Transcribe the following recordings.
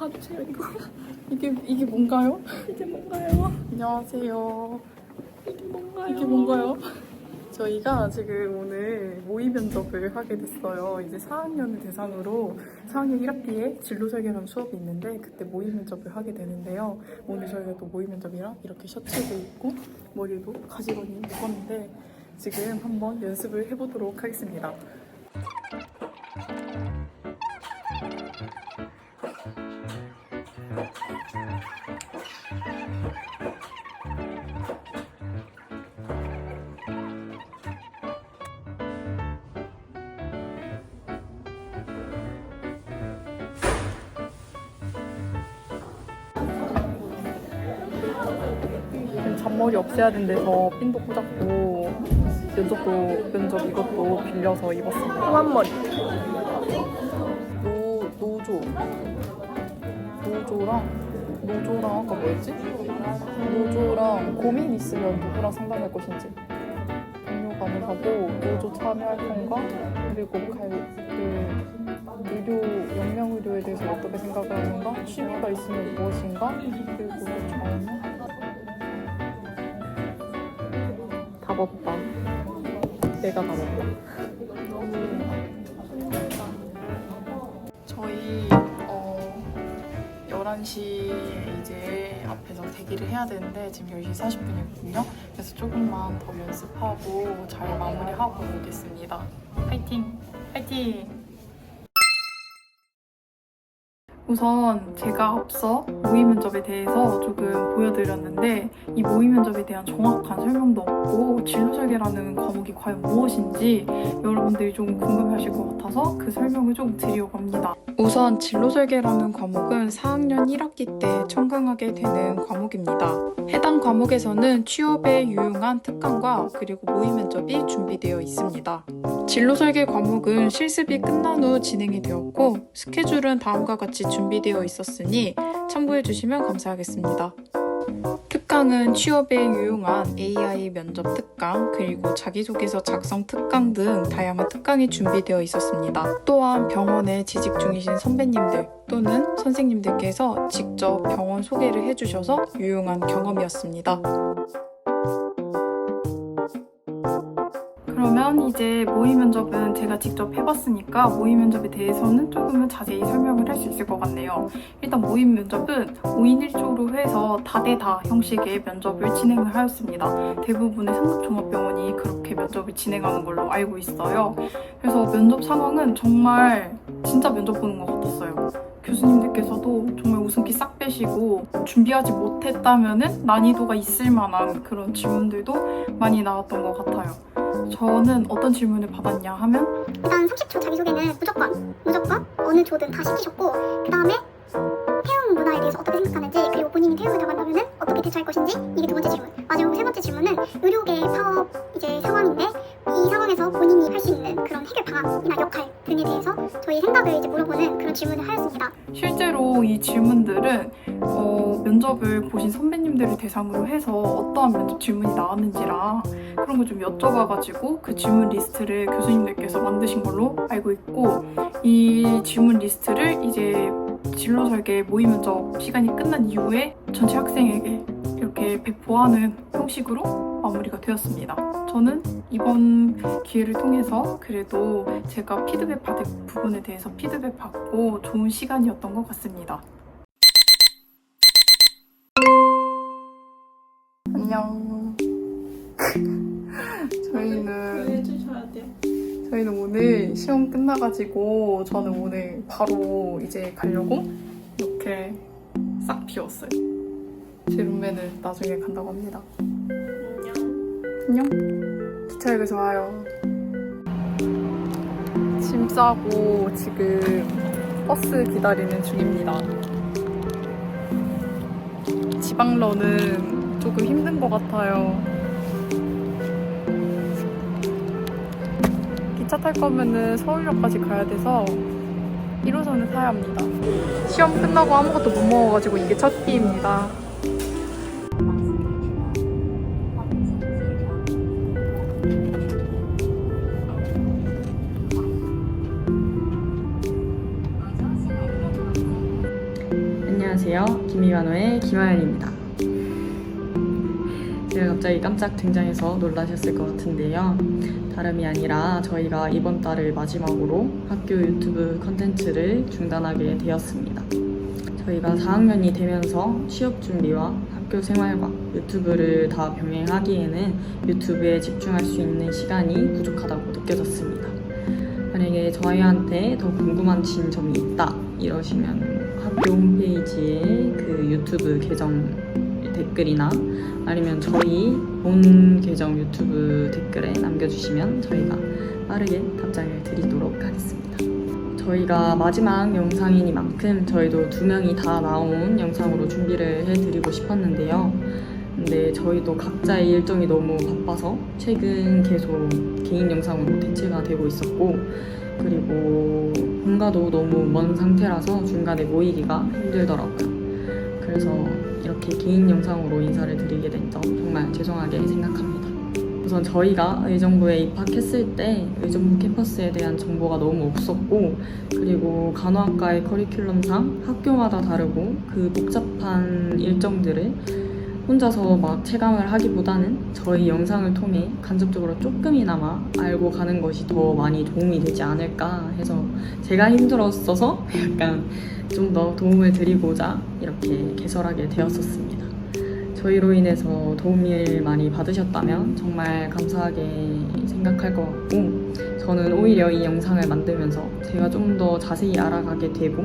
봐주세요 이거 이게 이게 뭔가요? 이게 뭔가요? 안녕하세요. 이게 뭔가요? 이게 뭔가요? 저희가 지금 오늘 모의 면접을 하게 됐어요. 이제 4학년을 대상으로 4학년 1학기에 진로 설계라는 수업이 있는데 그때 모의 면접을 하게 되는데요. 오늘 저희가 또 모의 면접이랑 이렇게 셔츠도 입고 머리도 가지런히 묶었는데 지금 한번 연습을 해보도록 하겠습니다. 머리 없애야 된대서 핀도 꽂았고 면접도 면접 이것도 빌려서 입었습니다. 홍한머리. 노 노조. 노조랑 노조랑 아까 뭐였지? 노조랑 고민 있으면 누구랑 상담할 것인지 동료 가능하고 노조 참여할 건가? 그리고 갈그 의료 영양 의료에 대해서 어떻게 생각을 하는가? 취미가 있으면 무엇인가? 그리고 저는 다 봤다 내가 다 봤다 저희 어 11시에 이제 앞에서 대기를 해야 되는데 지금 10시 40분이거든요. 그래서 조금만 더 연습하고 잘 마무리하고 오겠습니다. 파이팅! 파이팅! 우선 제가 앞서 모의 면접에 대해서 조금 보여드렸는데 이 모의 면접에 대한 정확한 설명도 없고 진로 설계라는 과목이 과연 무엇인지 여러분들이 좀 궁금해하실 것 같아서 그 설명을 좀 드리려고 합니다. 우선 진로 설계라는 과목은 4학년 1학기 때 청강하게 되는 과목입니다. 해당 과목에서는 취업에 유용한 특강과 그리고 모의 면접이 준비되어 있습니다. 진로 설계 과목은 실습이 끝난 후 진행이 되었고 스케줄은 다음과 같이 준비 되어 있었으니 참고해 주시면 감사하겠습니다. 특강은 취업에 유용한 AI 면접 특강, 그리고 자기소개서 작성 특강 등 다양한 특강이 준비되어 있었습니다. 또한 병원에 재직 중이신 선배님들 또는 선생님들께서 직접 병원 소개를 해주셔서 유용한 경험이었습니다. 그러면 이제 모의 면접은 제가 직접 해봤으니까 모의 면접에 대해서는 조금은 자세히 설명을 할 수 있을 것 같네요. 일단 모의 면접은 5인 1조로 해서 다대다 형식의 면접을 진행을 하였습니다. 대부분의 상급종합병원이 그렇게 면접을 진행하는 걸로 알고 있어요. 그래서 면접 상황은 정말 진짜 면접 보는 것 같았어요. 교수님들께서도 정말 웃음기 싹 빼시고 준비하지 못했다면 난이도가 있을 만한 그런 질문들도 많이 나왔던 것 같아요. 저는 어떤 질문을 받았냐 하면 일단 30초 자기소개는 무조건 무조건 어느 조든 다 시키셨고 그 다음에 태움 문화에 대해서 어떻게 생각하는지 그리고 본인이 태움을 당한다면 어떻게 대처할 것인지 이게 두 번째 질문. 마지막 세 번째 질문은 면접을 보신 선배님들을 대상으로 해서 어떠한 면접 질문이 나왔는지랑 그런 걸좀 여쭤봐가지고 그 질문 리스트를 교수님들께서 만드신 걸로 알고 있고 이 질문 리스트를 이제 진로 설계 모의 면접 시간이 끝난 이후에 전체 학생에게 이렇게 배포하는 형식으로 마무리가 되었습니다. 저는 이번 기회를 통해서 그래도 제가 피드백 받을 부분에 대해서 피드백 받고 좋은 시간이었던 것 같습니다. 안녕. 저희는 해주셔야 돼요 저희는 오늘 시험 끝나가지고 저는 오늘 바로 이제 가려고 이렇게 싹 비웠어요. 제 룸메는 나중에 간다고 합니다. 안녕 안녕. 기차역에서 와요. 짐 싸고 지금 버스 기다리는 중입니다. 지방러는 조금 힘든 것 같아요. 기차 탈 거면은 서울역까지 가야 돼서 1호선을 타야 합니다. 시험 끝나고 아무것도 못 먹어가지고 이게 첫 끼입니다. 안녕하세요. 김희관호의 김하연입니다. 제가 갑자기 깜짝 등장해서 놀라셨을 것 같은데요. 다름이 아니라 저희가 이번 달을 마지막으로 학교 유튜브 컨텐츠를 중단하게 되었습니다. 저희가 4학년이 되면서 취업 준비와 학교 생활과 유튜브를 다 병행하기에는 유튜브에 집중할 수 있는 시간이 부족하다고 느껴졌습니다. 만약에 저희한테 더 궁금한 점이 있다 이러시면 학교 홈페이지에 그 유튜브 계정 댓글이나 아니면 저희 본 계정 유튜브 댓글에 남겨주시면 저희가 빠르게 답장을 드리도록 하겠습니다. 저희가 마지막 영상이니만큼 저희도 두 명이 다 나온 영상으로 준비를 해드리고 싶었는데요. 근데 저희도 각자의 일정이 너무 바빠서 최근 계속 개인 영상으로 대체가 되고 있었고 그리고 본가도 너무 먼 상태라서 중간에 모이기가 힘들더라고요. 그래서 이렇게 개인 영상으로 인사를 드리게 된 점 정말 죄송하게 생각합니다. 우선 저희가 의정부에 입학했을 때 의정부 캠퍼스에 대한 정보가 너무 없었고 그리고 간호학과의 커리큘럼상 학교마다 다르고 그 복잡한 일정들을 혼자서 막 체감을 하기보다는 저희 영상을 통해 간접적으로 조금이나마 알고 가는 것이 더 많이 도움이 되지 않을까 해서 제가 힘들었어서 약간 좀 더 도움을 드리고자 이렇게 개설하게 되었었습니다. 저희로 인해서 도움을 많이 받으셨다면 정말 감사하게 생각할 것 같고 저는 오히려 이 영상을 만들면서 제가 좀 더 자세히 알아가게 되고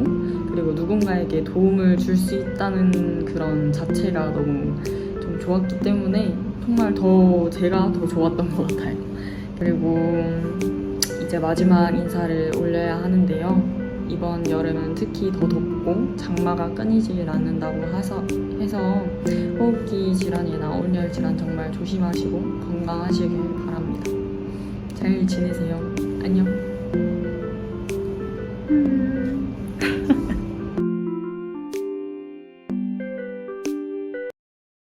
그리고 누군가에게 도움을 줄 수 있다는 그런 자체가 너무 좀 좋았기 때문에 정말 더 제가 더 좋았던 것 같아요. 그리고 이제 마지막 인사를 올려야 하는데요. 이번 여름은 특히 더 덥고 장마가 끊이질 않는다고 해서, 해서 호흡기 질환이나 온열 질환 정말 조심하시고 건강하시길 바랍니다. 잘 지내세요. 안녕. 음.